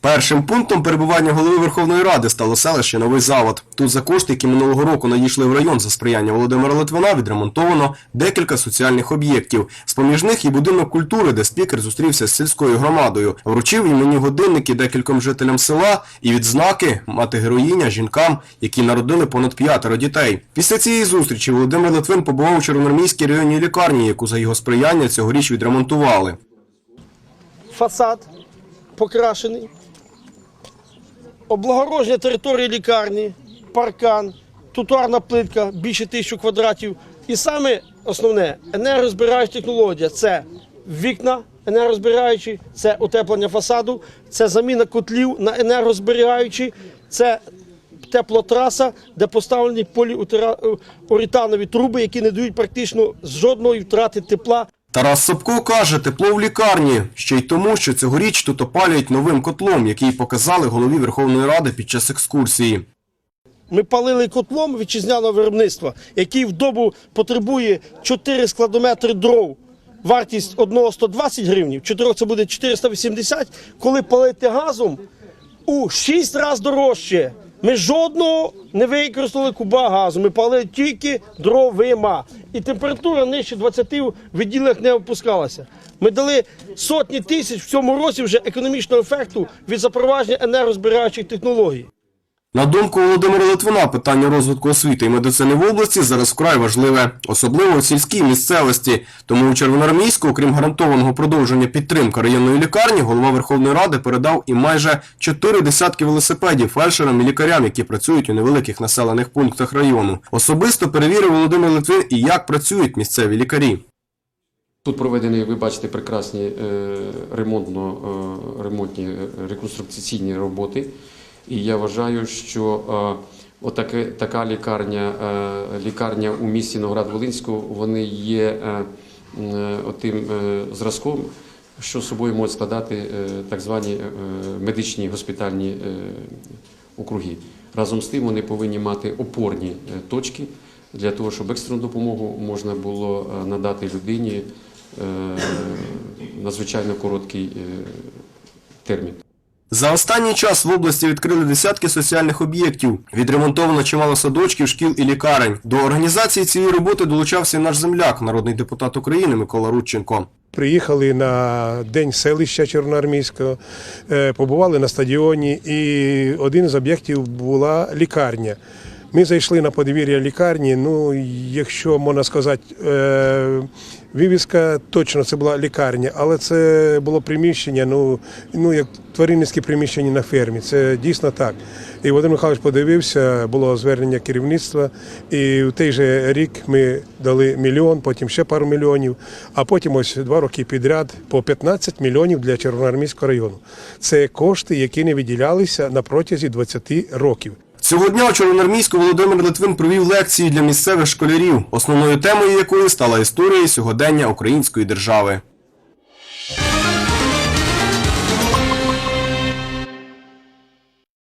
Першим пунктом перебування голови Верховної Ради стало селище Новий Завод. Тут за кошти, які минулого року надійшли в район за сприяння Володимира Литвина, відремонтовано декілька соціальних об'єктів. З-поміж них і будинок культури, де спікер зустрівся з сільською громадою. Вручив іменні годинники декільком жителям села і відзнаки мати героїня жінкам, які народили понад п'ятеро дітей. Після цієї зустрічі Володимир Литвин побував у Червономармійській районній лікарні, яку за його сприяння цьогоріч відремонтували. фасад покрашений, облагородження території лікарні, паркан, тротуарна плитка більше тисячі квадратів. І саме основне енергозбираюча технологія це вікна енергозбираючі, це утеплення фасаду, це заміна котлів на енергозберігаючі, це теплотраса, де поставлені поліуретанові труби, які не дають практично жодної втрати тепла Тарас Собко каже, тепло в лікарні ще й тому, що цьогоріч тут опалюють новим котлом, який показали голові Верховної Ради під час екскурсії. Ми палили котлом вітчизняного виробництва, який в добу потребує 4 складометри дров. Вартість одного 120 гривень, чотирьох це буде 480. Коли палити газом у 6 разів дорожче. Ми жодного не використали куба газу. Ми палили тільки дровима. І температура нижче 20 в відділах не опускалася. Ми дали сотні тисяч в цьому році вже економічного ефекту від запровадження енергозбираючих технологій. На думку Володимира Литвина, питання розвитку освіти і медицини в області зараз вкрай важливе, особливо в сільській місцевості. Тому у Червоноармійську, окрім гарантованого продовження підтримки районної лікарні, голова Верховної Ради передав і майже чотири десятки велосипедів фельдшерам і лікарям, які працюють у невеликих населених пунктах району. Особисто перевірив Володимир Литвин і як працюють місцеві лікарі. Тут проведені, ви бачите, прекрасні е, ремонтно, е, ремонтні е, реконструкційні роботи. І я вважаю, що е, отаке, така лікарня, е, лікарня у місті Новоград-Волинську, вони є е, отим е, зразком, що собою можуть складати так звані медичні госпітальні округи. Разом з тим вони повинні мати опорні точки для того, щоб екстрену допомогу можна було надати людині надзвичайно короткий термін. За останній час в області відкрили десятки соціальних об'єктів. Відремонтовано чимало садочків, шкіл і лікарень. До організації цієї роботи долучався наш земляк, народний депутат України Микола Рудченко. Приїхали на день селища Чорноармійського, е, побували на стадіоні, і один з об'єктів була лікарня. Ми зайшли на подвір'я лікарні. Ну, якщо можна сказати, е, вивіска точно це була лікарня, але це було приміщення, ну, ну як тваринницьке приміщення на фермі. Це дійсно так. І Володимир Михайлович подивився, було звернення керівництва, і в той же рік ми дали мільйон, потім ще пару мільйонів, а потім ось два роки підряд по 15 мільйонів для Червоноармійського району. Це кошти, які не виділялися на протязі 20 років. Цього дня у Чорноармійську Володимир Литвин провів лекції для місцевих школярів, основною темою якої стала історія сьогодення української держави.